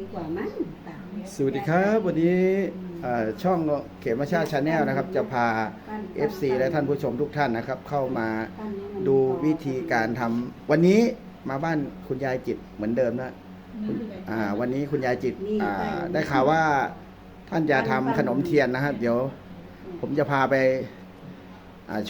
ดีกว่ามั้งสวัสดีครับ วันนี้ช่องเขมชาติชาแนลนะครับ จะพา FC และท่านผู้ชมทุกท่านนะครับ เข้ามาดูวิธีการทำวันนี้มาบ้านคุณยายจิตเหมือนเดิมนะวันนี้คุณยายจิตได้ข่าวว่าท่านจะทำขนมเทียนนะครับ เดี๋ยว ผมจะพาไป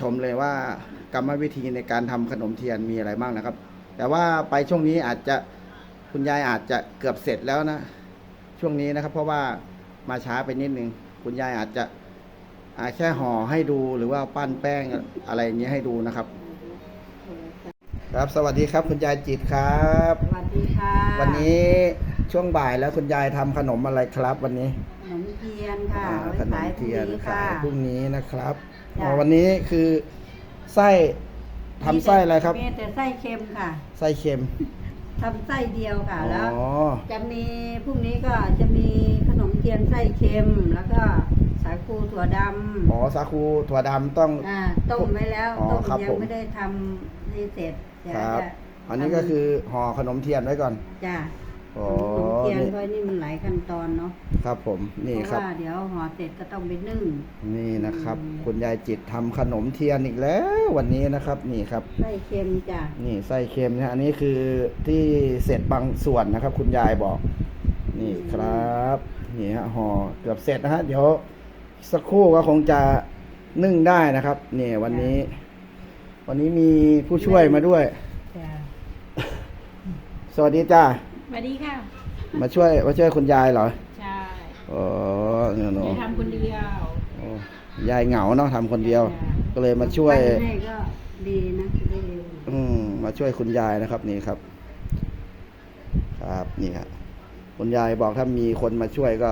ชมเลยว่ากรรมวิธีในการทำขนมเทียนมีอะไรบ้างนะครับ แต่ว่าไปช่วงนี้อาจจะ คุณยายอาจจะเกือบเสร็จแล้วนะ ช่วงนี้นะครับ เพราะว่ามาช้าไปนิดนึง คุณยายอาจจะอาแค่ห่อให้ดูหรือว่าปั้นแป้งอะไรอย่างเงี้ยให้ดูนะครับ ครับสวัสดีครับ คุณยายจิตครับ สวัสดีค่ะ วันนี้ช่วงบ่ายแล้วคุณยายทำขนมอะไรครับ วันนี้ ขนมเทียนค่ะอ่าไว้ขนมขายพรุ่งเทียนนี้ขาค่ะยพรุ่งนี้นะครับจ้ะอ๋อวันนี้คือไส้ทำไส้อะไรครับมีแต่ไส้เค็มค่ะ ไส้เค็ม ทำไส้เดียวค่ะ แล้ว อ๋อ จะมีพรุ่งนี้ก็จะมีขนมเทียนไส้เค็ม แล้วก็สาคูถั่วดอ๋อสาคูถั่วดำต้องำอ่าต้มไว้แล้ว อ๋อต้มครับยัผงมไม่ได้ทำให้เสร็จเดี๋ยวครับ จะอันนี้ก็คือห่อขนมเทียนไว้ก่อน จ้ะ อ๋อขนมเทียนนี่เพราะนี่มันหลายขั้นตอนเนาะครับผมนี่เพครัราะบ ว่าเดี๋ยวห่อเสร็จก็ต้องไปนึ่ง นี่นะครับ อืม คุณยายจิตทำขนมเทียนอีกแล้ววันนี้นะครับ นี่ครับ ไส้เค็มจ้ะนี่ไส้เค็มนะอันนี้คือที่เสร็จบางส่วนนะครับ คุณยายบอก นี่ครับนี่ฮะห่อเกือบเสร็จนะฮะเดี๋ยวสักครู่ก็คงจะนึ่งได้นะครับนี่วันนี้ วันนี้มีผู้ช่วยมาด้วย จ้ะสวัสดีจ้า สวัสดีค่ะมาช่วยมาช่วยคุณยายเหรอ ใช่อ๋อเนี่ยเนาะจะทำคนเดียวโอ้ยายเหงาเนาะทำคนเดียว ก็เลยมาช่วยปั้นให้ก็ดีนะได้เร็วอืมมาช่วยคุณยายนะครับนี่ครับ ครับนี่ครับคุณยายบอกถ้ามีคนมาช่วยก็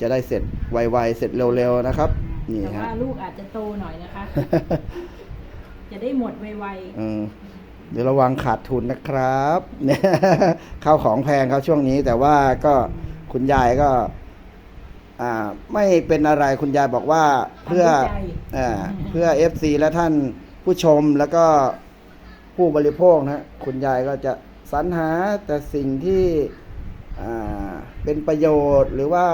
จะได้เสร็จไวๆเสร็จเร็วๆนะครับ นี่แต่ฮะ ว่าลูกอาจจะโตหน่อยนะคะ จะได้หมดไวเออ เดี๋ยวระวังขาดทุนนะครับเนี่ยข้าวของแพงเขาช่วงนี้ แต่ว่าก็คุณยายก็ อ่า ไม่เป็นอะไรคุณยายบอกว่าๆเพื่อความใจอ่าเพื่อ FC และท่านผู้ชมแล้วก็ผู้บริโภคนะคุณยายก็จะสรรหาแต่สิ่งที่อ่าเป็นประโยชน์ หรือว่า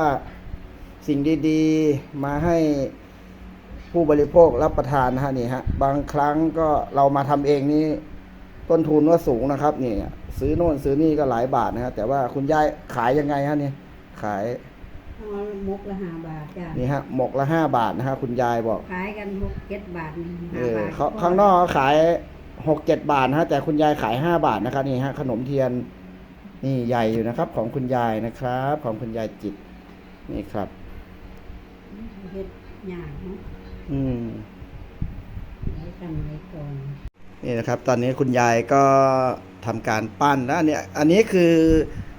สิ่งดีๆมาให้ผู้บริโภครับประทานนะฮะนี่ฮะบางครั้งก็เรามาทำเองนี่ ต้นทุนก็สูงนะครับนี่ซื้อโน่นซื้อนี่ก็หลายบาทนะฮะแต่ว่าคุณยายขายยังไงฮะนี่ขายเอามุกละห้าบาทจ้ะนี่ฮะหมกละห้าบาทนะฮะคุณยายบอกขายกันหกเจ็ดบาทนี่เอห้าอบาทเขาข้างนอกเขาขายหกเจ็ดบาทนะฮะแต่คุณยายขายห้าบาทนะครับนี่ฮะขนมเทียนนี่ใหญ่อยู่นะครับ ของคุณยายนะครับ ของคุณยายจิต นี่ครับเฮ็ดยากเนาะอืมไว้ทำไว้ก่อน นี่นะครับ ตอนนี้คุณยายก็ทำการปั้นแล้วเนี่ยอันนี้คือ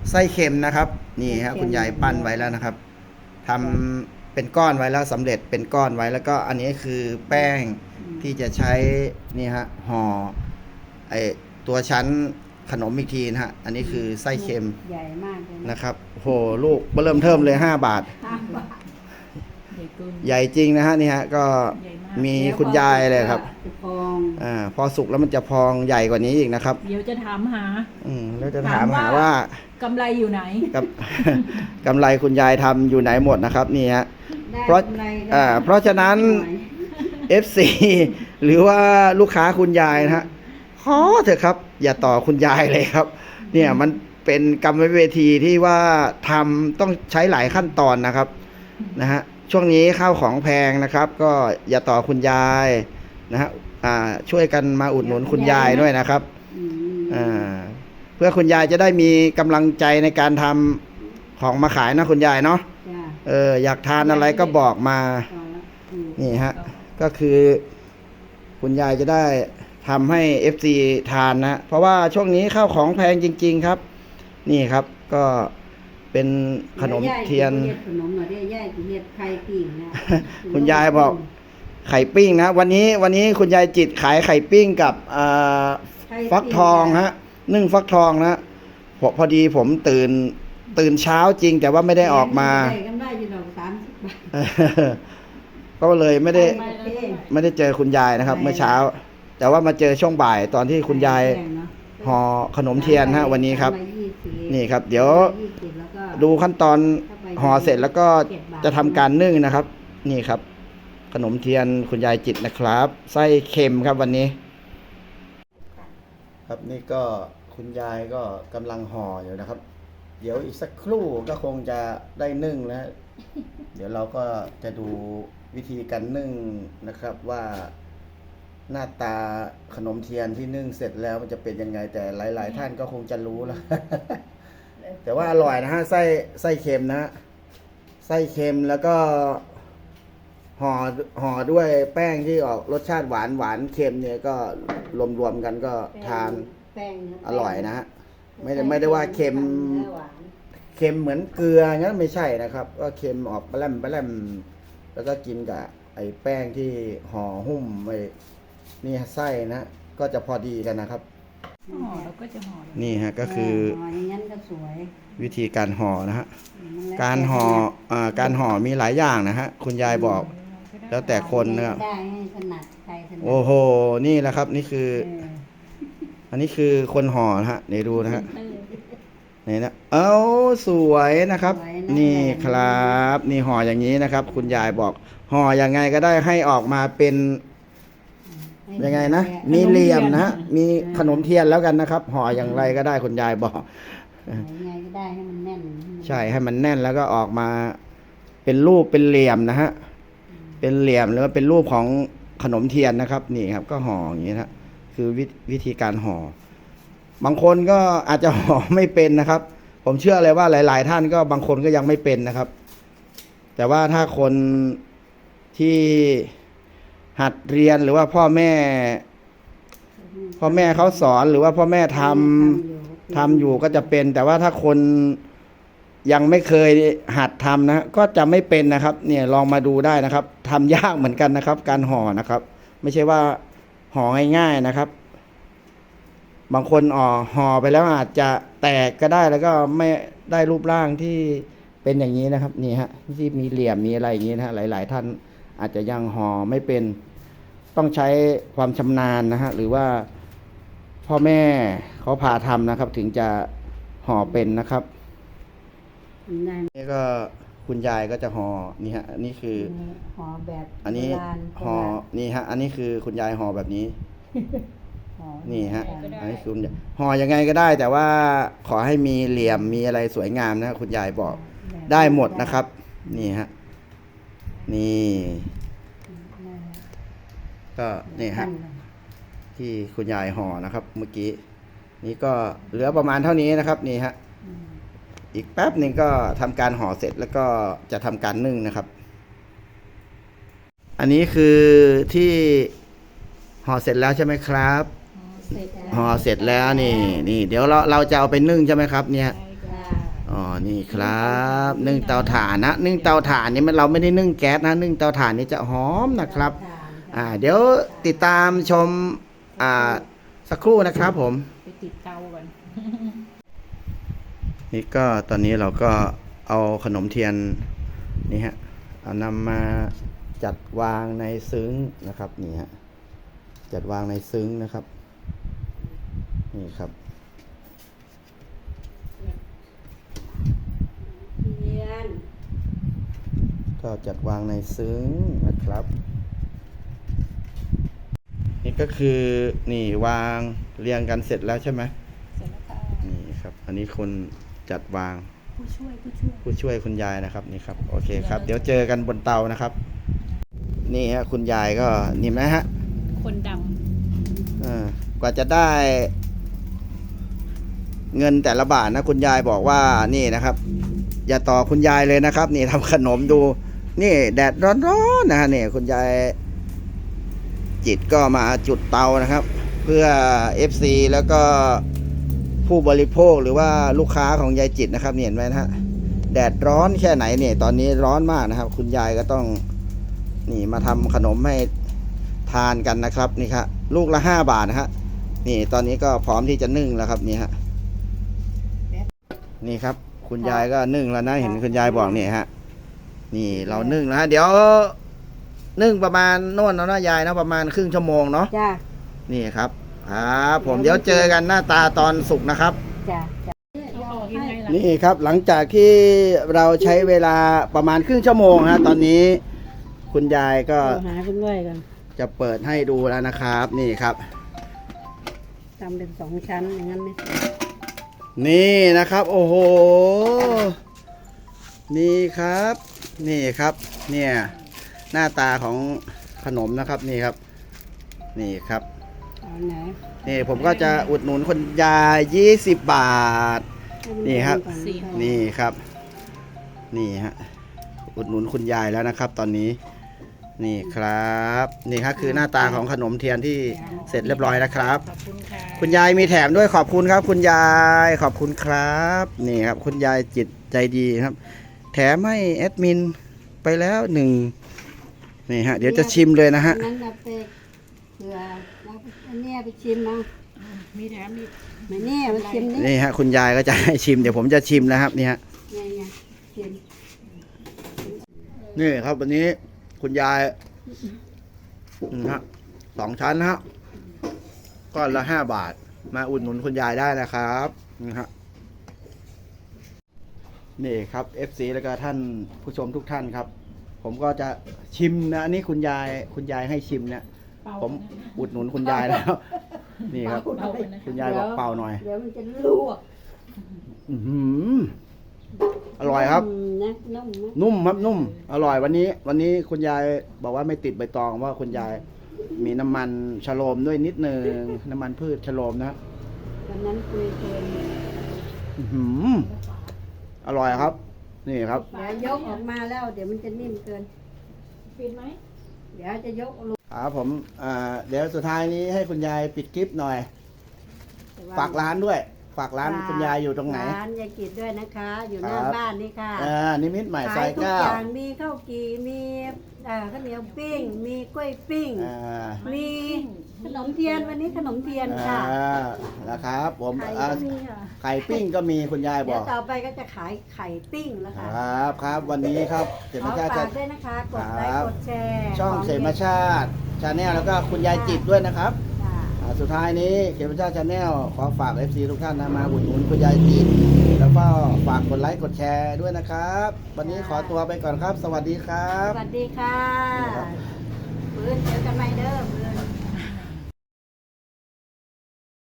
ไส้เค็มนะครับ นี่ฮะคุณยายปั้นไว้แล้วนะครับทำเป็นก้อนไว้แล้วสำเร็จเป็นก้อนไว้แล้วก็อันนี้คือแป้งที่จะใช้นี่ฮะห่อไอตัวชั้นขนมอีกทีนะฮะ อันนี้คือไส้เค็มใหญ่มากเลยนะนะครับโหลูกเริ่มเทิมเลย5บาทห้าบาทใหญ่เกินใหญ่จริงนะฮะนี่ฮะก็ใหญ่มากมีคุณยายเลยครับจะพ องอ่าพอสุกแล้วมันจะพองใหญ่กว่านี้อีกนะครับ เดี๋ยวจะถามหา อืมแล้วจะถามถามหาว่าว่ากำไรอยู่ไหนกับกำไรคุณยายทำอยู่ไหนหมดนะครับนี่ฮะได้เพราะกำไรก็อ่าเพราะฉะนั้นหอย FC หรือว่าลูกค้าคุณยายนะฮะขอเถอะครับ อย่าต่อคุณยายเลยครับ เนี่ยมันเป็นกรรมวิธีที่ว่าทำต้องใช้หลายขั้นตอนนะครับนะฮะช่วงนี้ข้าวของแพงนะครับ ก็อย่าต่อคุณยายนะฮะ อ่าช่วยกันมาอุดหนุนคุณยายด้วยนะครับอืมอ่าเพื่อคุณยายจะได้มีกำลังใจในการทำของมาขายนะคุณยายเนาะจ้ะเอออยากทานอะไรก็บอกมา พอละอืมนี่ฮะ ก็คือ คุณยายจะได้ทำให้ FC ทานนะ เพราะว่าช่วงนี้ข้าวของแพงจริง ๆครับ นี่ครับก็เป็นขนมเทียนเฮ็ดขนมหน่อยได้ย่ายสิเฮ็ดไข่ปิ้งนะ คุณยายบอก ไข่ปิ้งนะ วันนี้วันนี้คุณยายจิตขายไข่ปิ้งกับอ่าไข่ปิ้ฟักทองฮะนึ่งฟักทองนะพอพอดีผมตื่นตื่นเช้าจริงแต่ว่าไม่ได้ออกมาได้กำไรอยู่ดอกสามสิบบาทก็เลยไม่ได้โอเคไม่ได้เจอคุณยายนะครับไม่เมื่อเช้า แต่ว่ามาเจอช่วงบ่ายตอนที่คุณยายแพงเนอะห่อขนมเทียนฮะ วันนี้ครับสามใยี่สิบนี่ครับ เดี๋ยวยี่สิบแล้วก็ดูขั้นตอนห่อเสร็จแล้วก็จะทำการนึ่งนะครับ นี่ครับ ขนมเทียนคุณยายจิตนะครับ ไส้เค็มครับวันนี้ ครับนี่ก็คุณยายก็กำลังห่ออยู่นะครับ เดี๋ยวอีกสักครู่ก็คงจะได้นึ่งแล้วเดี๋ยวเราก็จะดูวิธีการนึ่งนะครับว่าหน้าตาขนมเทียนที่นึ่งเสร็จแล้วมันจะเป็นยังไงแต่หลาย ๆ ท่านก็คงจะรู้แล้ว แต่ว่าอร่อยนะฮะไส้ไส้เค็มนะฮะไส้เค็มแล้วก็ ห่อห่อด้วยแป้งที่ออกรสชาติหวานหวานเค็มเนี่ยก็รวมๆกันก็ทานแป้งเนื้อร่อยนะฮะไม่ได้ไม่ได้ว่าเค็มเนื้อหวานเค็มเหมือนเกลืองั้นไม่ใช่นะครับ ก็เค็มออกแปลมแปลมแล้วก็กินกับไอ้แป้งที่ห่อหุ้มไว้นี่ไส้นะก็จะพอดีกันนะครับ ห่อแล้วก็จะห่อเลยนี่ฮะก็คือห่ออย่างนั้นก็สวยวิธีการห่อนะฮะ มันล้วการห่ออ่าการห่อมีหลายอย่างนะฮะ คุณยายบอก แล้วแต่คนเนอะได้ให้ถนัดใครถนัดโอ้โห นี่แหละครับ นี่คือ เอออันนี้คือคนห่อนะฮะเดี๋ยวดูนะฮะ เออ นี่นะ เอ้าสวยนะครับนี่ครับ นี่ห่ออย่างนี้นะครับ คุณยายบอกห่อยังไงก็ได้ให้ออกมาเป็นให้ยังไงนะแมีเหลี่ยมนะฮะมีขนมเทียนแล้วกันนะครับห่ออย่างไรก็ได้คุณยายบอก ยังไงก็ได้ให้มันแน่นใช่ให้มันแน่นแล้วก็ออกมาเป็นรูปเป็นเหลี่ยมนะฮะ เป็นเหลี่ยมหรือว่าเป็นรูปของขนมเทียนนะครับนี่ครับก็ห่ออย่างนี้นะคือวิวิธีการห่อบางคนก็อาจจะห่อไม่เป็นนะครับ ผมเชื่อเลยว่าหลาย ๆ ท่านก็บางคนก็ยังไม่เป็นนะครับ แต่ว่าถ้าคนที่หัดเรียนหรือว่าพ่อแม่ พ่อแม่เขาสอนหรือว่าพ่อแม่ทำทำอยู่ก็จะเป็น แต่ว่าถ้าคน ยังไม่เคยหัดทำนะก็จะไม่เป็นนะครับ เนี่ยลองมาดูได้นะครับทำยากเหมือนกันนะครับ การห่อนะครับ ไม่ใช่ว่าห่อง่าย ๆนะครับ บางคนอ่อห่อไปแล้วอาจจะแตกก็ได้แล้วก็ไม่ได้รูปร่างที่เป็นอย่างนี้นะครับนี่ฮะที่มีเหลี่ยมมีอะไรอย่างนี้นะฮะหลาย ๆ ท่านอาจจะยังห่อไม่เป็น ต้องใช้ความชำนาญนะฮะหรือว่าพ่อแม่เขาพาทำนะครับ ถึงจะห่อเป็นนะครับ ได้นี่ก็คุณยายก็จะห่อนี่ฮะอันนี้คือ ห่อแบบอันนี้โบราณห่อนี่ฮะ อันนี้คือคุณยายห่อแบบนี้ ห่อนี่ฮะโบราณอันนี้คือคุณยายห่อยังไงก็ได้ แต่ว่าขอให้มีเหลี่ยมมีอะไรสวยงามนะคุณยายบอกแบบได้หมดนะครับ นี่ฮะนี่ ได้ก็นี่ฮะขั้เลยที่คุณยายห่อนะครับ เมื่อกี้ นี่ก็เหลือประมาณเท่านี้นะครับ นี่ฮะ อืม อีกแป๊บหนึ่งก็ทำการห่อเสร็จแล้วก็จะทำการนึ่งนะครับ อันนี้คือที่ห่อเสร็จแล้วใช่ไหมครับเสร็จแล้วห่อเสร็จแล้วนี่นี่เดี๋ยวเราเราจะเอาไปนึ่งใช่ไหมครับ เนี่ยจ้าอ๋อนี่ครับ นึ่งเตาถ่านนะนึ่งเตาถ่านนี่มันเราไม่ได้นึ่งแก๊สนะ นึ่งเตาถ่านนี่จะหอมนะครับ อ่า เดี๋ยวติดตามชมอ่าสักครู่นะครับผมไปติดเตาก่อน นี่ก็ตอนนี้เราก็เอาขนมเทียนนี่ฮะเอานำมาจัดวางในซึ้งนะครับนี่ฮะจัดวางในซึ้งนะครับ นี่ครับเทียนก็จัดวางในซึ้งนะครับ นี่ก็คือนี่วางเรียงกันเสร็จแล้วใช่ไหมเสร็จแล้วค่ะนี่ครับ อันนี้คน จัดวางผู้ช่วยผู้ช่วย ผู้ช่วยคุณยายนะครับนี่ครับโอเคครับ เดี๋ยวเจอกันบนเตานะครับ นี่ฮะคุณยายก็นี่ไหมฮะคนดเออกว่าจะได้ เงินแต่ละบาทนะ คุณยายบอกว่านี่นะครับ อย่าต่อคุณยายเลยนะครับ นี่ทำขนมดู นี่ แดดร้อนๆนะฮะนี่คุณยาย จิตก็มาจุดเตานะครับ เพื่อ FC แล้วก็ ผู้บริโภคหรือว่าลูกค้าของยายจิตนะครับนี่เห็นไหมนะฮะแดดร้อนแค่ไหนเนี่ย ตอนนี้ร้อนมากนะครับ คุณยายก็ต้องนี่มาทำขนมให้ทานกันนะครับนี่ครับลูกละห้าบาทนะฮะนี่ตอนนี้ก็พร้อมที่จะนึ่งแล้วครับนี่ฮะนี่ครับ คุณยายก็นึ่งแล้วนะเห็นคุณยายบอกนี่ฮะนี่เรานึ่งแล้วฮะเดี๋ยวนึ่งประมาณโน่นแล้วนะยายนะประมาณครึ่งชั่วโมงเนาะจ้านี่ครับ ครับผมเดี๋ยวเจอกันหน้าตาตอนสุกนะครับ จ้าจ้าำเอาออกยังไงล่ะนี่ครับหลังจากที่เราใช้เวลาประมาณครึ่งชั่วโมงนะตอนนี้ คุณยายก็หาคุณด้วยกันจะเปิดให้ดูแล้วนะครับ นี่ครับ ทำเป็นสองชั้นอย่างนั้นไหมนี่นะครับ โอ้โห นี่ครับ นี่ครับ เนี่ย หน้าตาของขนมนะครับ นี่ครับ นี่ครับเอาไหนนี่ผมก็จะอุดหนุนคนยาย 20 บาท นี่ครับสี่นี่ครับ นี่ฮะ อุดหนุนคุณยายแล้วนะครับ ตอนนี้ นี่ครับ นี่ครับคือหน้าตาของขนมเทียนที่เสร็จเรียบร้อยแล้วครับ ขอบคุณค่ะคุณยายมีแถมด้วยขอบคุณครับ คุณยาย ขอบคุณครับ นี่ครับ คุณยายจิตใจดีครับ แถมให้แอดมินไปแล้วหนึ่งนี่ฮะ เดี๋ยวจะชิมเลยนะฮะอันั้นเราไปเผื่อเราไป อันเนี้ยไปชิมมามีแถมอีกไม่แน่มาชิมนี่นี่ฮะคุณยายก็จะให้ชิมเดี๋ยวผมจะชิมนะครับนี่ฮะไงไงชิมนี่ครับวันนี้คุณยายนี่ฮะสองชั้นนะฮะก้อนละห้าบาท มาอุดหนุนคุณยายได้นะครับนี่ฮะนี่ครับ FC แล้วก็ท่านผู้ชมทุกท่านครับ ผมก็จะชิมนะอันนี้คุณยายคุณยายให้ชิมเนี่ยเป่า ผมอุดหนุนคุณยายแล้ว นี่ครับเป่าไปนะคุณยายบอกเป่าหน่อย เดี๋ยวมันจะลวกอือหืออร่อยครับนุ่มนะนุ่มนะนุ่มครับนุ่ม อร่อยวันนี้ วันนี้คุณยายบอกว่าไม่ติดใบตองว่าคุณยายมีน้ำมันชะโลมด้วยนิดนึงน้ำมันพืชชะโลมนะวันนั้นคุยเกินอื้อหืออร่อยครับ นี่ครับ เดี๋ยวยกออกมาแล้ว เดี๋ยวมันจะนิ่มเกิน ปิดไหม เดี๋ยวจะยกลง ครับผมอ่าเดี๋ยวสุดท้ายนี้ให้คุณยายปิดคลิปหน่อยแต่ว่ฝากร้านด้วย ฝากร้านคุณยายอยู่ตรงไหน ร้านยายกิจด้วยนะคะ อยู่หน้าครับ บ้านนี่ค่ะอ่านิมิตใหม่ซขาอยยทุกเก้าอย่างมีข้าวกีมีเอ่อข้าวเหนียวปิ้ง มีกล้วยปิ้ง อ่ามีขนมเทียนวันนี้ขนมเทียนค่ะอ่านะครับ ผมไข่อ่าก็มีค่ะไข่ปิ้งก็มีคุณยายบเดี๋ยอวก ต่อไปก็จะขายไข่ปิ้งแล้วคค่ะรับครับวันนี้ครับเขขมอชาติฝาจะ กด้วยนะคะ กดไลครัค์บ กดแชร์ช่องขเขมชาติชาแนลแล้วก็คุณยายจิตด้วยนะครับค่ะอ่า สุดท้ายนี้เขมชาติชาแนลขอฝาก FC ทุกท่านนะมาอุดหนุนคุณยายจิตแล้วก็ฝากกดไลค์กดแชร์ด้วยนะครับ วันนี้ขอตัวไปก่อนครับ สวัสดีครับ สวัสดีค่ะครับปืนเจอกันใหม่เด้อปืน